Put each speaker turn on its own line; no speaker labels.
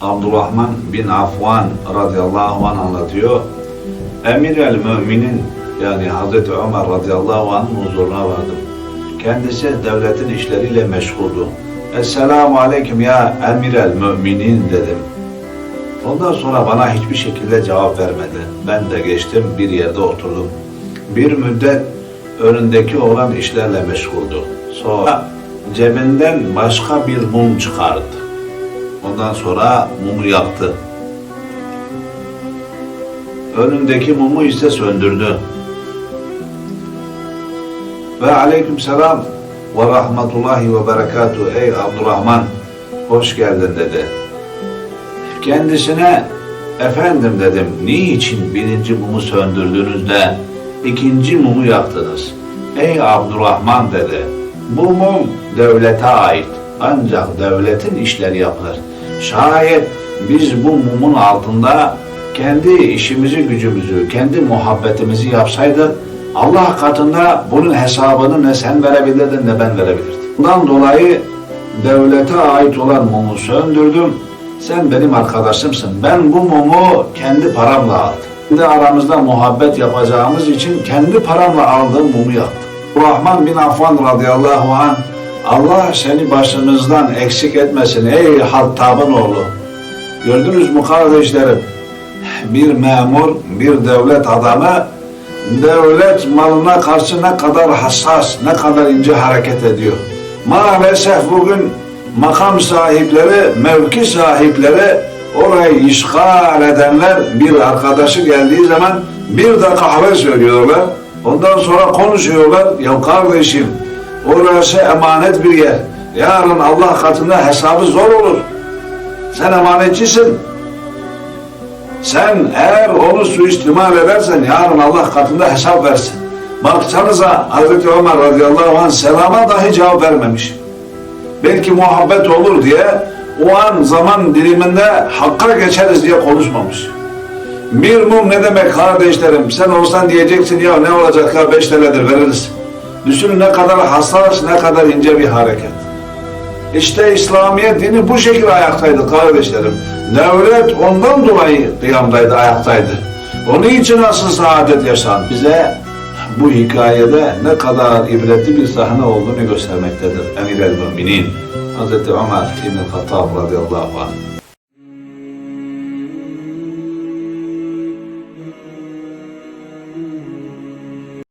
Abdurrahman bin Afvan radıyallahu anh anlatıyor. Emir el müminin yani Hazreti Ömer radıyallahu anh'ın huzuruna vardım. Kendisi devletin işleriyle meşguldü. Esselamu aleyküm ya emir el müminin dedim. Ondan sonra bana hiçbir şekilde cevap vermedi. Ben de geçtim bir yerde oturdum. Bir müddet önündeki olan işlerle meşguldü. Sonra cebinden başka bir mum çıkardı. Ondan sonra mumu yaktı. Önündeki mumu ise söndürdü. Ve aleyküm selam ve rahmetullahi ve berekatuhu ey Abdurrahman hoş geldin dedi. Kendisine efendim dedim niçin birinci mumu söndürdünüz de ikinci mumu yaktınız? Ey Abdurrahman dedi bu mum devlete ait ancak devletin işleri yapılır. Şayet biz bu mumun altında kendi işimizi gücümüzü, kendi muhabbetimizi yapsaydık Allah katında bunun hesabını ne sen verebilirdin ne ben verebilirdim. Bundan dolayı devlete ait olan mumu söndürdüm. Sen benim arkadaşımsın. Ben bu mumu kendi paramla aldım. Şimdi aramızda muhabbet yapacağımız için kendi paramla aldığım mumu yaktım. Rahman bin Affan radıyallahu anh Allah seni başımızdan eksik etmesin ey Hattab'ın oğlu. Gördünüz mü kardeşlerim? Bir memur, bir devlet adamı devlet malına karşı ne kadar hassas, ne kadar ince hareket ediyor. Maalesef bugün makam sahipleri, mevki sahipleri orayı işgal edenler bir arkadaşı geldiği zaman bir de kahve söylüyorlar. Ondan sonra konuşuyorlar. Ya kardeşim orası emanet bir yer. Yarın Allah katında hesabı zor olur. Sen emanetçisin. Sen eğer onu suistimal edersen yarın Allah katında hesap versin. Baksanıza Hazreti Ömer radıyallahu anh selama dahi cevap vermemiş. Belki muhabbet olur diye o an zaman diliminde hakka geçeriz diye konuşmamış. Bir mum ne demek kardeşlerim? Sen olsan diyeceksin ya ne olacak ya beş TL'dir veririz. Düşünün ne kadar hassas, ne kadar ince bir hareket. İşte İslamiyet dini bu şekilde ayaktaydı kardeşlerim. Devlet ondan dolayı kıyamdaydı, ayaktaydı. Onun için asıl saadet yaşandı. Bize bu hikayede ne kadar ibretli bir sahne olduğunu göstermektedir. Emir el Müminin Hazreti Ömer İbn-i Hattab radıyallahu anh.